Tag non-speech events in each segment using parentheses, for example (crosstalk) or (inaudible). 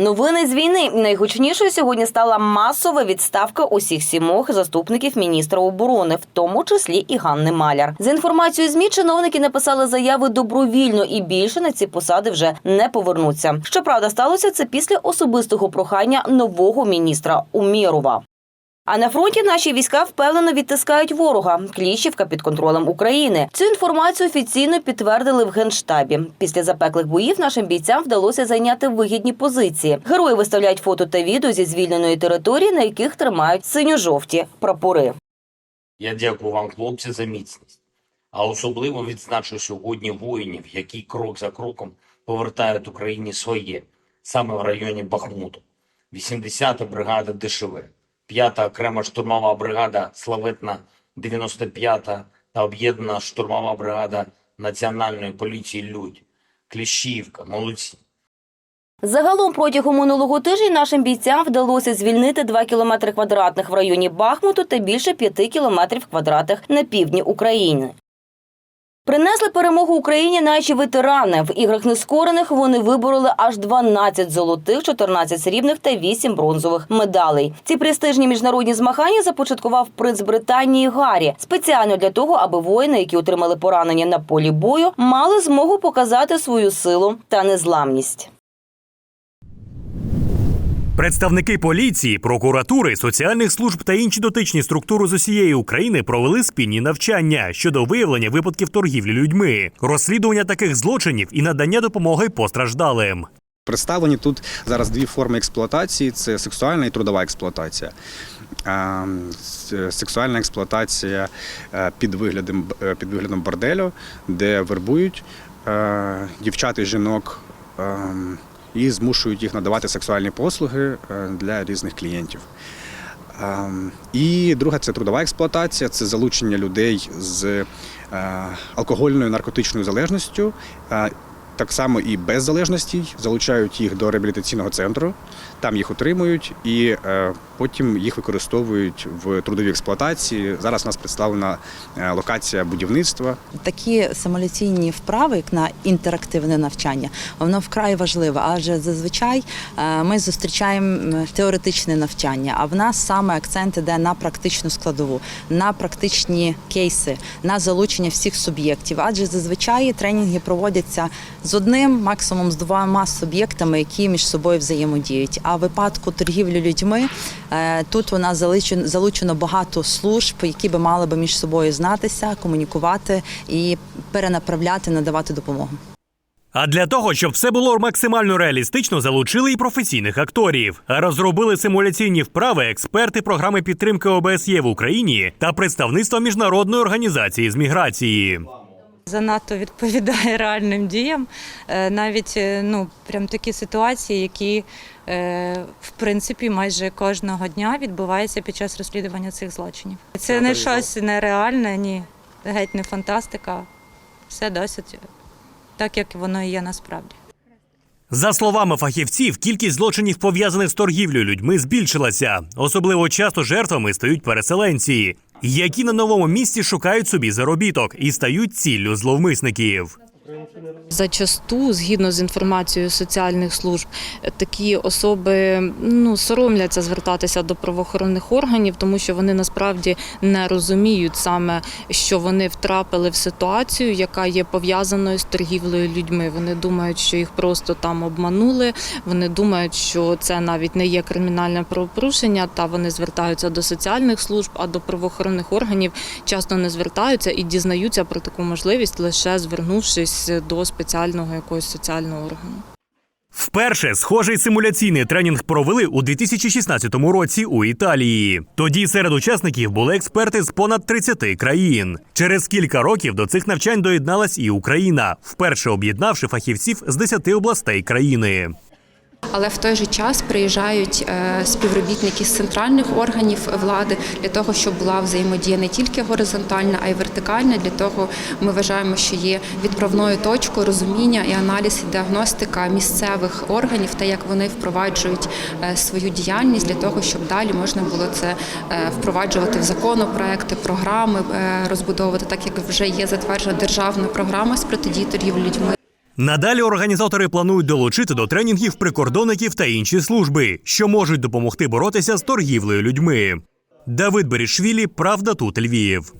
Новини з війни найгучнішою сьогодні стала масова відставка усіх сімох заступників міністра оборони, в тому числі і Ганни Маляр. За інформацією змі, чиновники написали заяви добровільно і більше на ці посади вже не повернуться. Щоправда, сталося це після особистого прохання нового міністра Умєрова. А на фронті наші війська впевнено відтискають ворога. Кліщівка під контролем України. Цю інформацію офіційно підтвердили в генштабі. Після запеклих боїв нашим бійцям вдалося зайняти вигідні позиції. Герої виставляють фото та відео зі звільненої території, на яких тримають синьо-жовті прапори. Я дякую вам, хлопці, за міцність. А особливо відзначу сьогодні воїнів, які крок за кроком повертають Україні своє, саме в районі Бахмуту. 80-та бригада ДШВ, 5-та окрема штурмова бригада Славетна 95-та та об'єднана штурмова бригада Національної поліції Людь, Кліщівка, молодці. Загалом протягом минулого тижня нашим бійцям вдалося звільнити 2 кілометри квадратних в районі Бахмуту та більше 5 кілометрів квадратних на півдні України. Принесли перемогу Україні наші ветерани. В іграх нескорених вони вибороли аж 12 золотих, 14 срібних та 8 бронзових медалей. Ці престижні міжнародні змагання започаткував принц Британії Гаррі спеціально для того, аби воїни, які отримали поранення на полі бою, мали змогу показати свою силу та незламність. Представники поліції, прокуратури, соціальних служб та інші дотичні структури з усієї України провели спільні навчання щодо виявлення випадків торгівлі людьми, розслідування таких злочинів і надання допомоги постраждалим. Представлені тут зараз дві форми експлуатації: це сексуальна і трудова експлуатація. Сексуальна експлуатація е, під виглядом, е, під виглядом борделю, де вербують е, дівчат і жінок е, і змушують їх надавати сексуальні послуги е, для різних клієнтів. І друга це трудова експлуатація, це залучення людей з е, алкогольною наркотичною залежністю. Так само і без залежності залучають їх до реабілітаційного центру, там їх утримують і е, потім їх використовують в трудовій експлуатації. Зараз у нас представлена е, локація будівництва. Такі симуляційні вправи, як на інтерактивне навчання, воно вкрай важливе, адже зазвичай е, ми зустрічаємо теоретичне навчання, а в нас саме акцент іде на практичну складову, на практичні кейси, на залучення всіх суб'єктів. Адже зазвичай тренінги проводяться з одним, максимум з двома суб'єктами, які між собою взаємодіють. А в випадку торгівлі людьми е, тут у нас залучено, багато служб, які би мали би між собою знатися, комунікувати і перенаправляти, надавати допомогу. А для того, щоб все було максимально реалістично, залучили і професійних акторів. Розробили симуляційні вправи експерти програми підтримки ОБСЄ в Україні та представництва міжнародної організації з міграції. Занадто відповідає (laughs) реальним діям. Е, Навіть е, ну, прям такі ситуації, які е, в принципі майже кожного дня відбуваються під час розслідування цих злочинів. Це не щось нереальне, ні, геть не фантастика. Все досить так, як воно і є насправді. За словами фахівців, кількість злочинів пов'язаних з торгівлею людьми збільшилася. Особливо часто жертвами стають переселенці, які на новому місці шукають собі заробіток і стають ціллю зловмисників. Зачасту, згідно з інформацією соціальних служб, такі особи ну соромляться звертатися до правоохоронних органів, тому що вони насправді не розуміють саме, що вони втрапили в ситуацію, яка є пов'язаною з торгівлею людьми. Вони думають, що їх просто там обманули. Вони думають, що це навіть не є кримінальне правопорушення, та вони звертаються до соціальних служб, а до правоохоронних органів часто не звертаються і дізнаються про таку можливість лише звернувшись до спеціального якогось соціального органу. Вперше схожий симуляційний тренінг провели у 2016 році у Італії. Тоді серед учасників були експерти з понад 30 країн. Через кілька років до цих навчань доєдналась і Україна, вперше об'єднавши фахівців з 10 областей країни. Але в той же час приїжджають е, співробітники з центральних органів влади для того, щоб була взаємодія не тільки горизонтальна, а й вертикальна. Для того ми вважаємо, що є відправною точкою розуміння і аналіз і діагностика місцевих органів та як вони впроваджують е, свою діяльність для того, щоб далі можна було це е, впроваджувати в законопроекти, програми розбудовувати, так як вже є затверджена державна програма з протидії торгівлі людьми. Надалі організатори планують долучити до тренінгів прикордонників та інші служби, що можуть допомогти боротися з торгівлею людьми. Давид Берішвілі, Правда тут Львів.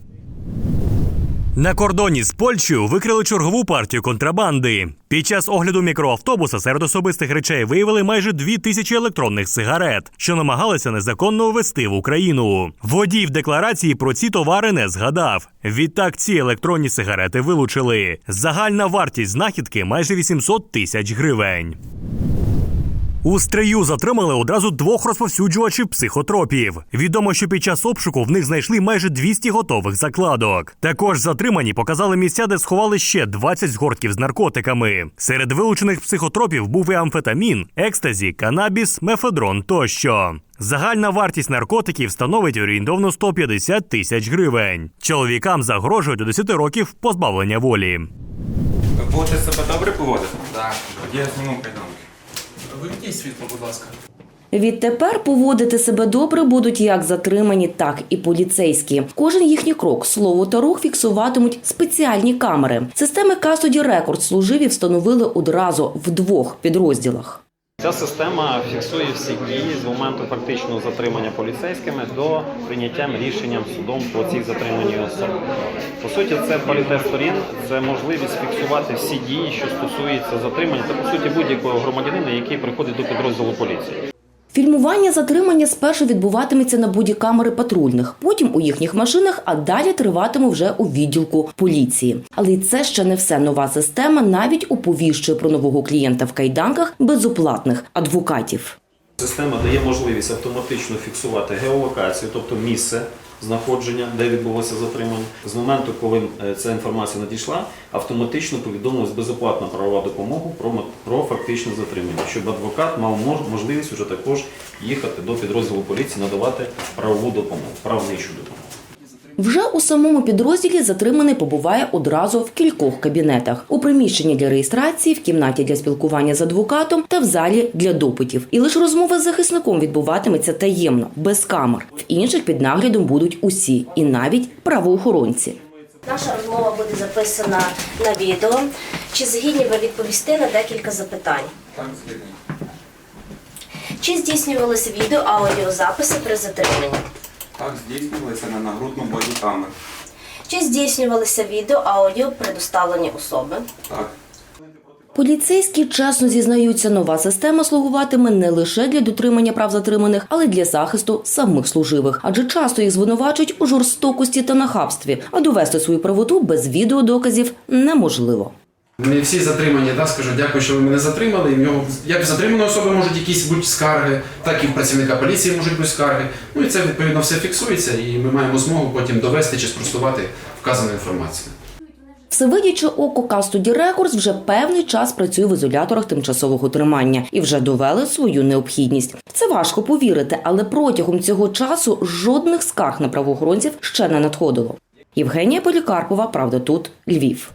На кордоні з Польщею викрили чергову партію контрабанди. Під час огляду мікроавтобуса серед особистих речей виявили майже дві тисячі електронних сигарет, що намагалися незаконно ввести в Україну. Водій в декларації про ці товари не згадав. Відтак ці електронні сигарети вилучили. Загальна вартість знахідки майже 800 тисяч гривень. У стрию затримали одразу двох розповсюджувачів психотропів. Відомо, що під час обшуку в них знайшли майже 200 готових закладок. Також затримані показали місця, де сховали ще 20 згортків з наркотиками. Серед вилучених психотропів був і амфетамін, екстазі, канабіс, мефедрон тощо. Загальна вартість наркотиків становить орієнтовно 150 тисяч гривень. Чоловікам загрожує до 10 років позбавлення волі. Ви будете себе добре поводити? Так. Я зніму кайданки. Вимкніть світло, будь ласка. Відтепер поводити себе добре будуть як затримані, так і поліцейські. Кожен їхній крок, слово та рух фіксуватимуть спеціальні камери. Системи Касоді Рекорд служиві встановили одразу в двох підрозділах. Ця система фіксує всі дії з моменту фактичного затримання поліцейськими до прийняття рішенням судом по цій затриманій особі. По суті, це паритет це можливість фіксувати всі дії, що стосуються затримання, та по суті будь-якого громадянина, який приходить до підрозділу поліції. Фільмування затримання спершу відбуватиметься на бодікамери патрульних, потім у їхніх машинах, а далі триватиме вже у відділку поліції. Але це ще не все. Нова система навіть оповіщує про нового клієнта в кайданках безоплатних адвокатів. Система дає можливість автоматично фіксувати геолокацію, тобто місце знаходження, де відбулося затримання. З моменту, коли е, ця інформація надійшла, автоматично повідомилась безоплатна правова допомога про, фактичне затримання, щоб адвокат мав мож- можливість вже також їхати до підрозділу поліції, надавати правову допомогу, правничу допомогу. Вже у самому підрозділі затриманий побуває одразу в кількох кабінетах: у приміщенні для реєстрації, в кімнаті для спілкування з адвокатом та в залі для допитів. І лише розмова з захисником відбуватиметься таємно, без камер. В інших під наглядом будуть усі, і навіть правоохоронці. Наша розмова буде записана на відео. Чи згідні ви відповісти на декілька запитань? Так, згідний. Чи здійснювалися відео аудіозаписи при затриманні? Так, здійснювалися на нагрудну бодікамеру. Чи здійснювалися відео аудіо при доставленні особи? Так. Поліцейські чесно зізнаються, нова система слугуватиме не лише для дотримання прав затриманих, але й для захисту самих служивих, адже часто їх звинувачують у жорстокості та нахабстві, а довести свою правоту без відеодоказів неможливо. Не всі затримані, да, скажу, дякую, що ви мене затримали. І в нього як затриманої особи можуть якісь бути скарги, так і в працівника поліції можуть бути скарги. Ну і це відповідно все фіксується, і ми маємо змогу потім довести чи спростувати вказану інформацію. Всевидяче око Custody Records вже певний час працює в ізоляторах тимчасового тримання і вже довели свою необхідність. Це важко повірити, але протягом цього часу жодних скарг на правоохоронців ще не надходило. Євгенія Полікарпова, правда, тут Львів.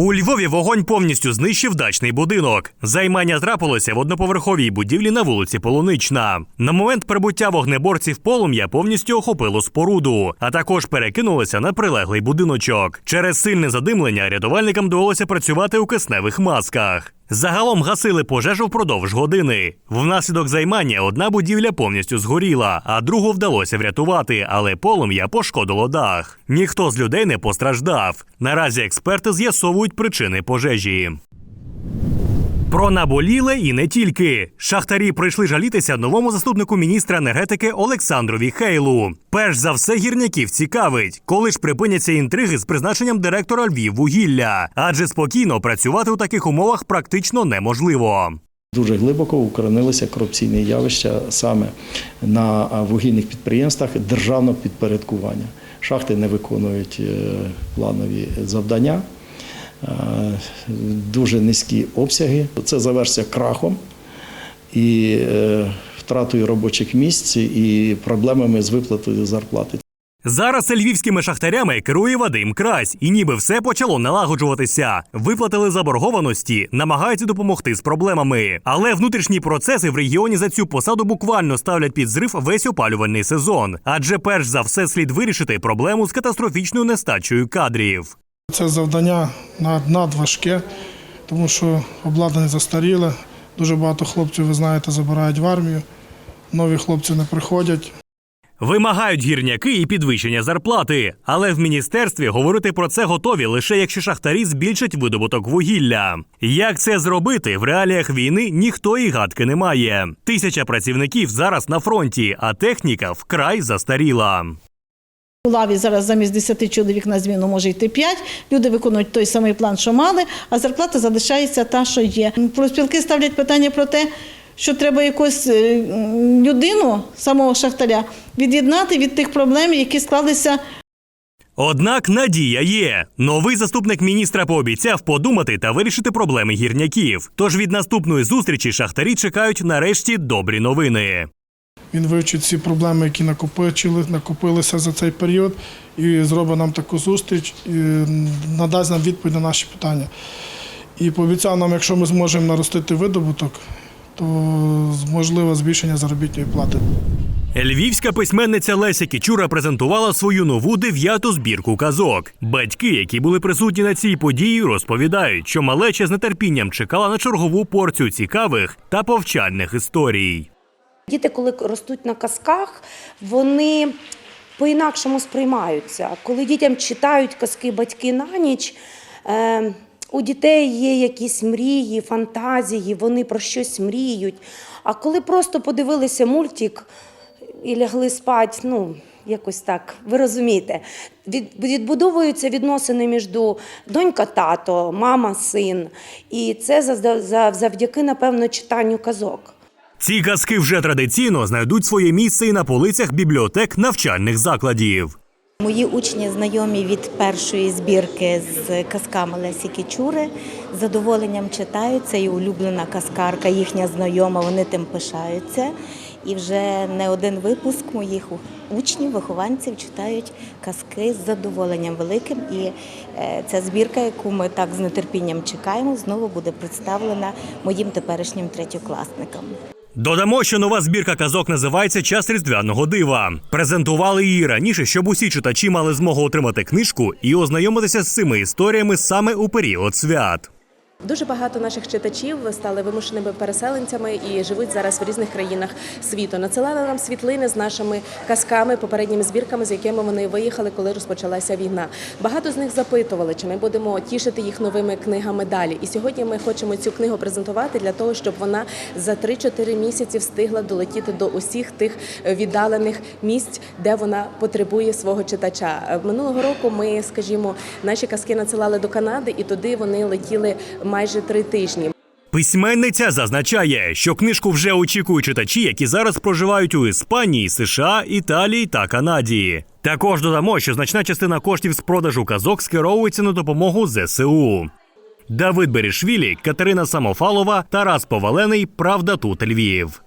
У Львові вогонь повністю знищив дачний будинок. Займання трапилося в одноповерховій будівлі на вулиці Полунична. На момент прибуття вогнеборців полум'я повністю охопило споруду, а також перекинулося на прилеглий будиночок. Через сильне задимлення рятувальникам довелося працювати у кисневих масках. Загалом гасили пожежу впродовж години. Внаслідок займання одна будівля повністю згоріла, а другу вдалося врятувати, але полум'я пошкодило дах. Ніхто з людей не постраждав. Наразі експерти з'ясовують причини пожежі. Про наболіле і не тільки. Шахтарі прийшли жалітися новому заступнику міністра енергетики Олександрові Хейлу. Перш за все, гірняків цікавить, коли ж припиняться інтриги з призначенням директора Львіввугілля, адже спокійно працювати у таких умовах практично неможливо. Дуже глибоко укоренилися корупційні явища саме на вугільних підприємствах державного підпорядкування. Шахти не виконують е, планові завдання, дуже низькі обсяги. Це завершиться крахом і е, втратою робочих місць і проблемами з виплатою зарплати. Зараз львівськими шахтарями керує Вадим Крась, і ніби все почало налагоджуватися. Виплатили заборгованості, намагаються допомогти з проблемами. Але внутрішні процеси в регіоні за цю посаду буквально ставлять під зрив весь опалювальний сезон. Адже перш за все слід вирішити проблему з катастрофічною нестачею кадрів. Це завдання над- надважке, тому що обладнання застаріле. Дуже багато хлопців, ви знаєте, забирають в армію. Нові хлопці не приходять. Вимагають гірняки і підвищення зарплати, але в міністерстві говорити про це готові лише якщо шахтарі збільшать видобуток вугілля. Як це зробити в реаліях війни ніхто і гадки не має. Тисяча працівників зараз на фронті, а техніка вкрай застаріла. У лаві зараз замість 10 чоловік на зміну може йти 5. Люди виконують той самий план, що мали, а зарплата залишається та, що є. Профспілки ставлять питання про те, що треба якусь е, людину, самого шахтаря, від'єднати від тих проблем, які склалися Однак надія є. Новий заступник міністра пообіцяв подумати та вирішити проблеми гірняків. Тож від наступної зустрічі шахтарі чекають нарешті добрі новини. Він вивчить всі проблеми, які накопичили, накопилися за цей період, і зробить нам таку зустріч, і надасть нам відповідь на наші питання. І пообіцяв нам, якщо ми зможемо наростити видобуток, то можливо збільшення заробітної плати. Львівська письменниця Леся Кічура презентувала свою нову дев'яту збірку казок. Батьки, які були присутні на цій події, розповідають, що малеча з нетерпінням чекала на чергову порцію цікавих та повчальних історій. Діти, коли ростуть на казках, вони по-інакшому сприймаються. Коли дітям читають казки батьки на ніч, е, у дітей є якісь мрії, фантазії, вони про щось мріють. А коли просто подивилися мультик і лягли спати, ну. Якось так, ви розумієте, відбудовуються відносини між донька-тато, мама-син. І це за- за- завдяки, напевно, читанню казок. Ці казки вже традиційно знайдуть своє місце і на полицях бібліотек навчальних закладів. Мої учні знайомі від першої збірки з казками Лесі Кічури. З задоволенням читають. Це і улюблена казкарка, їхня знайома, вони тим пишаються. І вже не один випуск моїх учнів, вихованців читають казки з задоволенням великим. І е, ця збірка, яку ми так з нетерпінням чекаємо, знову буде представлена моїм теперішнім третьокласникам. Додамо, що нова збірка казок називається Час різдвяного дива. Презентували її раніше, щоб усі читачі мали змогу отримати книжку і ознайомитися з цими історіями саме у період свят. Дуже багато наших читачів стали вимушеними переселенцями і живуть зараз в різних країнах світу. Надсилали нам світлини з нашими казками, попередніми збірками, з якими вони виїхали, коли розпочалася війна. Багато з них запитували, чи ми будемо тішити їх новими книгами далі. І сьогодні ми хочемо цю книгу презентувати для того, щоб вона за 3-4 місяці встигла долетіти до усіх тих віддалених місць, де вона потребує свого читача. Минулого року ми, скажімо, наші казки надсилали до Канади, і туди вони летіли майже три тижні. Письменниця зазначає, що книжку вже очікують читачі, які зараз проживають у Іспанії, США, Італії та Канаді. Також додамо, що значна частина коштів з продажу казок скеровується на допомогу ЗСУ. Давид Берішвілі, Катерина Самофалова, Тарас Повалений. Правда тут Львів.